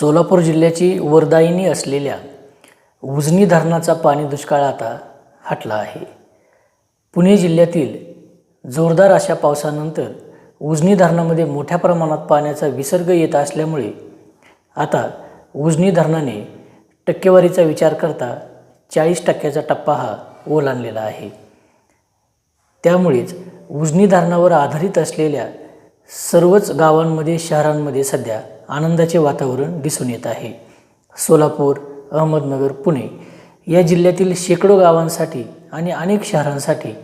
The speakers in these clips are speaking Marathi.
सोलापूर जिल्ह्याची वरदायिनी असलेल्या उजनी धरणाचा पाणी दुष्काळ आता हटला आहे. पुणे जिल्ह्यातील जोरदार अशा पावसानंतर उजनी धरणामध्ये मोठ्या प्रमाणात पाण्याचा विसर्ग येत असल्यामुळे आता उजनी धरणाने टक्केवारीचा विचार करता चाळीस टक्क्याचा टप्पा हा ओलांडलेला आहे. त्यामुळेच उजनी धरणावर आधारित असलेल्या सर्वच गावांमध्ये शहरांमध्ये सध्या आनंदाचे वातावरण दिसून येत आहे. सोलापूर अहमदनगर पुणे या जिल्ह्यातील शेकडो गावांसाठी आणि अनेक शहरांसाठी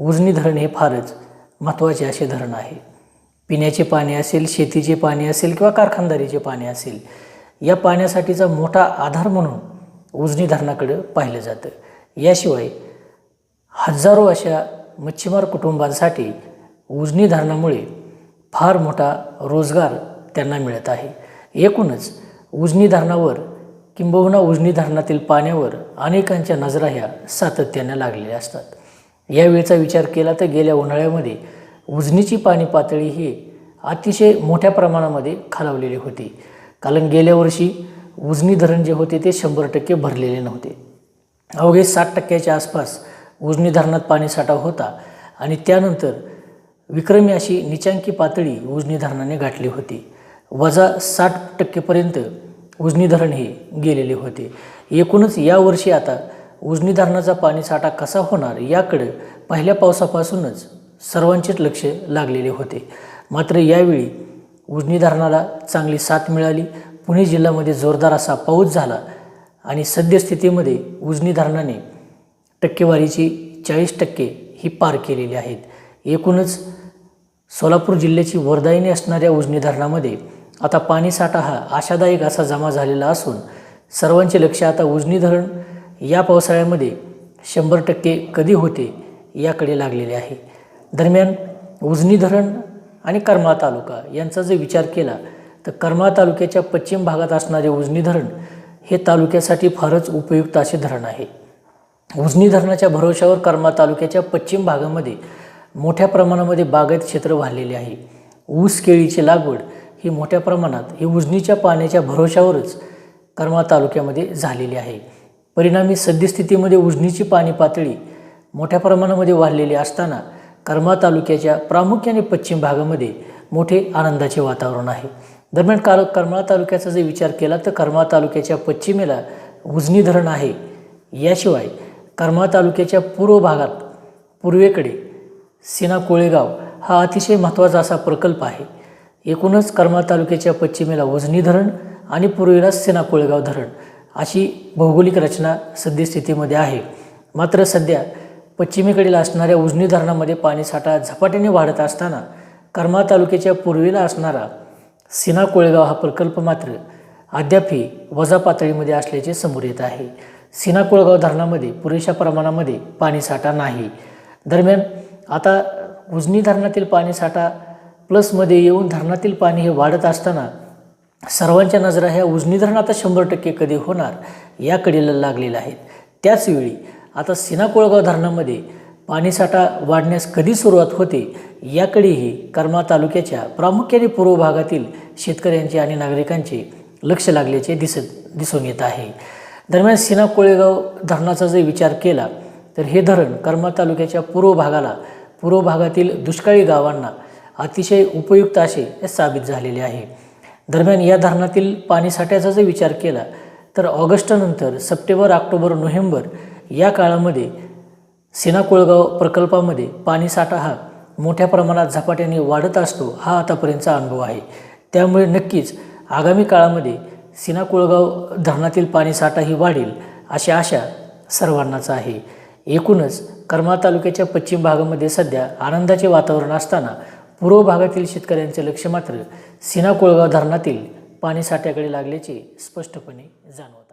उजनी धरण हे फारच महत्त्वाचे असे धरण आहे. पिण्याचे पाणी असेल शेतीचे पाणी असेल किंवा कारखानदारीचे पाणी असेल या पाण्यासाठीचा मोठा आधार म्हणून उजनी धरणाकडं पाहिलं जातं. याशिवाय हजारो अशा मच्छीमार कुटुंबांसाठी उजनी धरणामुळे फार मोठा रोजगार त्यांना मिळत आहे. एकूणच उजनी धरणावर किंबहुना उजनी धरणातील पाण्यावर अनेकांच्या नजरा ह्या सातत्याने लागलेल्या असतात. यावेळचा विचार केला तर गेल्या उन्हाळ्यामध्ये उजनीची पाणी पातळी ही अतिशय मोठ्या प्रमाणामध्ये खालावलेली होती. कारण गेल्या वर्षी उजनी धरण जे होते ते शंभर टक्के भरलेले नव्हते. अवघे साठ टक्क्याच्या आसपास उजनी धरणात पाणीसाठा होता आणि त्यानंतर विक्रमी अशी निचांकी पातळी उजनी धरणाने गाठली होती. वजा साठ टक्केपर्यंत उजनी धरण हे गेलेले होते. एकूणच यावर्षी आता उजनी धरणाचा पाणीसाठा कसा होणार याकडे पहिल्या पावसापासूनच सर्वांचेच लक्ष लागलेले होते. मात्र यावेळी उजनी धरणाला चांगली साथ मिळाली. पुणे जिल्ह्यामध्ये जोरदार असा पाऊस झाला आणि सद्यस्थितीमध्ये उजनी धरणाने टक्केवारीची चाळीस टक्के ही पार केलेली आहेत. एकूणच सोलापूर जिल्ह्याची वरदायिनी असणाऱ्या उजनी धरणामध्ये आता पाणीसाठा हा आशादायक असा जमा झालेला असून सर्वांचे लक्ष आता उजनी धरण या पावसाळ्यामध्ये शंभर टक्के कधी होते याकडे लागलेले आहे. दरम्यान उजनी धरण आणि करमाळा तालुका यांचा जर विचार केला तर करमाळा तालुक्याच्या पश्चिम भागात असणारे उजनी धरण हे तालुक्यासाठी फारच उपयुक्त असे धरण आहे. उजनी धरणाच्या भरोशावर करमाळा तालुक्याच्या पश्चिम भागामध्ये मोठ्या प्रमाणामध्ये बागायत क्षेत्र वाढलेले आहे. ऊस केळीची लागवड ही मोठ्या प्रमाणात ही उजनीच्या पाण्याच्या भरोशावरच करमाळा तालुक्यामध्ये झालेली आहे. परिणामी सद्यस्थितीमध्ये उजनीची पाणी पातळी मोठ्या प्रमाणामध्ये वाढलेली असताना करमाळा तालुक्याच्या प्रामुख्याने पश्चिम भागामध्ये मोठे आनंदाचे वातावरण आहे. दरम्यान काल करमाळा तालुक्याचा जर विचार केला तर करमाळा तालुक्याच्या पश्चिमेला उजनी धरण आहे. याशिवाय करमाळा तालुक्याच्या पूर्व भागात पूर्वेकडे सिना कोळेगाव हा अतिशय महत्त्वाचा असा प्रकल्प आहे. एकूणच करमाळ तालुक्याच्या पश्चिमेला वजनी धरण आणि पूर्वेला सेना कोळेगाव धरण अशी भौगोलिक रचना सद्यस्थितीमध्ये आहे. मात्र सध्या पश्चिमेकडील असणाऱ्या उजनी धरणामध्ये पाणीसाठा झपाट्याने वाढत असताना करमाळ तालुक्याच्या पूर्वेला असणारा सिना कोळेगाव हा प्रकल्प मात्र अद्यापही वजा पातळीमध्ये असल्याचे समोर येत आहे. सिना कोळगाव धरणामध्ये पुरेशा प्रमाणामध्ये पाणीसाठा नाही. दरम्यान आता उजनी धरणातील पाणीसाठा प्लसमध्ये येऊन धरणातील पाणी हे वाढत असताना सर्वांच्या नजरा ह्या उजनी धरण आता शंभर टक्के कधी होणार याकडे लागलेल्या आहेत. त्याचवेळी आता सिना कोळगाव धरणामध्ये पाणीसाठा वाढण्यास कधी सुरुवात होते याकडेही कर्मा तालुक्याच्या प्रामुख्याने पूर्व भागातील शेतकऱ्यांचे आणि नागरिकांचे लक्ष लागल्याचे दिसत दिसून येत आहे. दरम्यान सिना कोळेगाव धरणाचा जर विचार केला तर हे धरण कर्मा तालुक्याच्या पूर्व भागाला पूर्व भागातील दुष्काळी गावांना अतिशय उपयुक्त असे साबित झालेले आहे. दरम्यान या धरणातील पाणीसाठ्याचा जर विचार केला तर ऑगस्टनंतर सप्टेंबर ऑक्टोबर नोव्हेंबर या काळामध्ये सेना कोळगाव प्रकल्पामध्ये पाणीसाठा हा मोठ्या प्रमाणात झपाट्याने वाढत असतो हा आतापर्यंतचा अनुभव आहे. त्यामुळे नक्कीच आगामी काळामध्ये सिना कोळगाव धरणातील पाणीसाठाही वाढेल अशी आशा सर्वांनाच आहे. एकूणच करमाळा तालुक्याच्या पश्चिम भागामध्ये सध्या आनंदाचे वातावरण असताना पूर्व भागातील शेतकऱ्यांचे लक्ष मात्र सीना कोळगाव धरणातील पाणीसाठ्याकडे लागल्याचे स्पष्टपणे जाणवत.